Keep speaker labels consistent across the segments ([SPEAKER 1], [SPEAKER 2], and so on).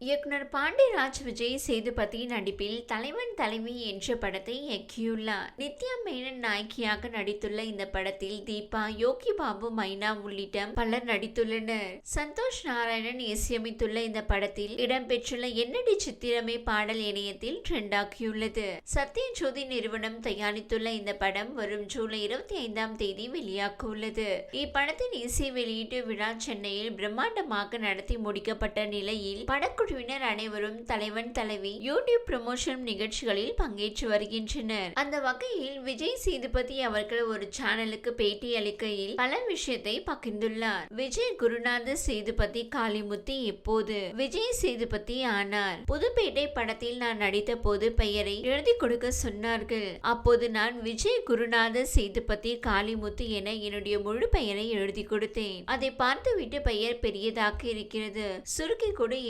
[SPEAKER 1] இயக்குனர் பாண்டியராஜ் விஜய் சேதுபதி நடிப்பில் தலைவன் தலைவி என்ற படத்தை இயக்கியுள்ளார். நித்யா மேனன் நாயகியாக நடித்துள்ள இந்த படத்தில் தீபா யோகி பாபு மைனா உள்ளிட்ட பலர் நடித்துள்ளனர். சந்தோஷ் நாராயணன் இசையமைத்துள்ள இந்த படத்தில் இடம்பெற்றுள்ள என்னடி சித்திரமே பாடல் இணையத்தில் ட்ரெண்டாகியுள்ளது சத்யஜோதி நிறுவனம் தயாரித்துள்ள இந்த படம் வரும் ஜூலை இருபத்தி ஐந்தாம் தேதி வெளியாக உள்ளது இப்படத்தின் இசை வெளியீட்டு விழா சென்னையில் பிரம்மாண்டமாக நடத்தி முடிக்கப்பட்ட நிலையில் படக்குழுவினர் அனைவரும் தலைவன் தலைவி யூடியூப் ப்ரமோஷன் நிகழ்ச்சிகளில் பங்கேற்று வருகின்றனர். அந்த வகையில் விஜய் சேதுபதி அவர்கள் ஒரு சேனலுக்கு பேட்டி அளிக்கையில் பல விஷயத்தை பகிர்ந்துள்ளார். விஜய் குருநாத சேதுபதி காளிமுத்து எப்போது? விஜய் சேதுபதி ஆனார். புதுப்பேட்டை படத்தில் நான் நடித்த போது பெயரை எழுதி கொடுக்க சொன்னார்கள். அப்போது நான் விஜய் குருநாத சேதுபதி காளிமுத்து என என்னுடைய முழு பெயரை எழுதி கொடுத்தேன். அதை பார்த்துவிட்டு பெயர் பெரியதாக இருக்கிறது. சுருக்கி கொடு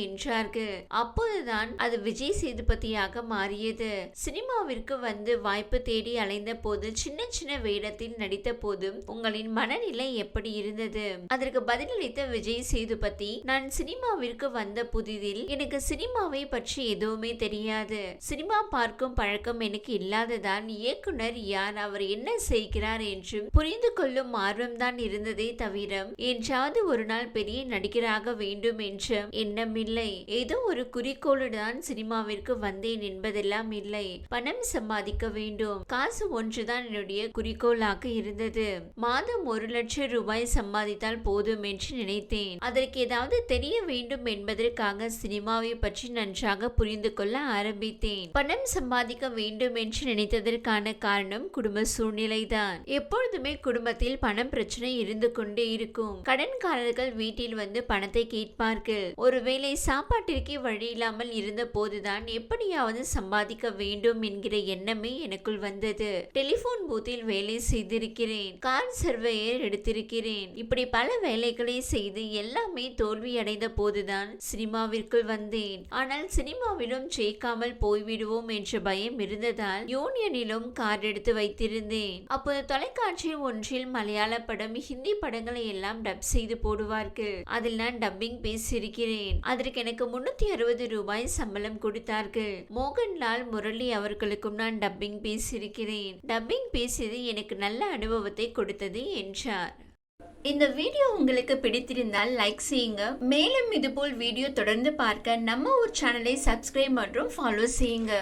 [SPEAKER 1] என்றார்கள் அப்போதுதான் அது விஜய் சேதுபதியாக மாறியது. சினிமாவிற்கு வந்து வாய்ப்பு தேடி அலைந்த போது சின்ன சின்ன வேடத்தில் நடித்த போதும் உங்களின் மனநிலை எப்படி இருந்தது? அதற்கு பதிலளித்த விஜய் சேதுபதி நான் சினிமாவிற்கு வந்த புதிதில் எனக்கு சினிமாவை பற்றி எதுவுமே தெரியாது. சினிமா பார்க்கும் பழக்கம் எனக்கு இல்லாததான் இயக்குனர் யார் அவர் என்ன செய்கிறார் என்றும் புரிந்து கொள்ளும் ஆர்வம்தான் இருந்ததே தவிர என்றாவது ஒரு நாள் பெரிய நடிகராக வேண்டும் என்ற எண்ணமில்லை ஏதோ ஒரு குறிக்கோளுடன் சினிமாவிற்கு வந்தேன் என்பதெல்லாம் இல்லை. பணம் சம்பாதிக்க வேண்டும். காசு ஒன்றுதான் என்னுடைய குறிக்கோளாக இருந்தது. மாதம் ஒரு லட்சம் ரூபாய் சம்பாதித்தால் போதும் என்று நினைத்தேன். அதற்கு ஏதாவது தெரிய வேண்டும் என்பதற்காக சினிமாவை பற்றி நன்றாக புரிந்து கொள்ள ஆரம்பித்தேன். பணம் சம்பாதிக்க வேண்டும் என்று நினைத்ததற்கான காரணம் குடும்ப சூழ்நிலைதான். எப்பொழுதுமே குடும்பத்தில் பணம் பிரச்சனை இருந்து கொண்டே இருக்கும். கடன்காரர்கள் வீட்டில் வந்து பணத்தை கேட்பார்கள். ஒருவேளை சாப்பாட்டிற்கே வழி இல்லாமல் இருந்த போதுதான் எப்படியாவது சம்பாதிக்க வேண்டும் என்கிற எண்ணமே எனக்குள் வந்தது. டெலிபோன் பூத்தில் வேலை செய்திருக்கிறேன். கார் சர்வேயர் எடுத்திருக்கிறேன். இப்படி பல வேலைகளை செய்து எல்லாமே தோல்வி அடைந்த போதுதான் சினிமாவிற்குள் வந்தேன். ஆனால் சினிமாவிலும் ஜெயிக்காமல் போய்விடுவோம் என்ற பயம் இருந்ததால் யூனியனிலும் கார் எடுத்து வைத்திருந்தேன். அப்போது தொலைக்காட்சி ஒன்றில் மலையாள படம் ஹிந்தி படங்களை எல்லாம் டப் செய்து போடுவார்கள். அதில் நான் டப்பிங் பேசியிருக்கிறேன். அதற்கு எனக்கு முன்னூத்தி அறுபது ரூபாய் சம்பளம் கொடுத்தார்கள். மோகன்லால் முரளி அவர்களுக்கும் நான் டப்பிங் பேசியிருக்கிறேன். டப்பிங் பேசியது எனக்கு நல்ல அனுபவத்தை கொடுத்தது என்றார். இந்த வீடியோ உங்களுக்கு பிடித்திருந்தால் லைக் செய்யுங்க. மேலும் இதுபோல் வீடியோ தொடர்ந்து பார்க்க நம்ம ஒரு சேனலை சப்ஸ்கிரைப் மற்றும் ஃபாலோ செய்யுங்க.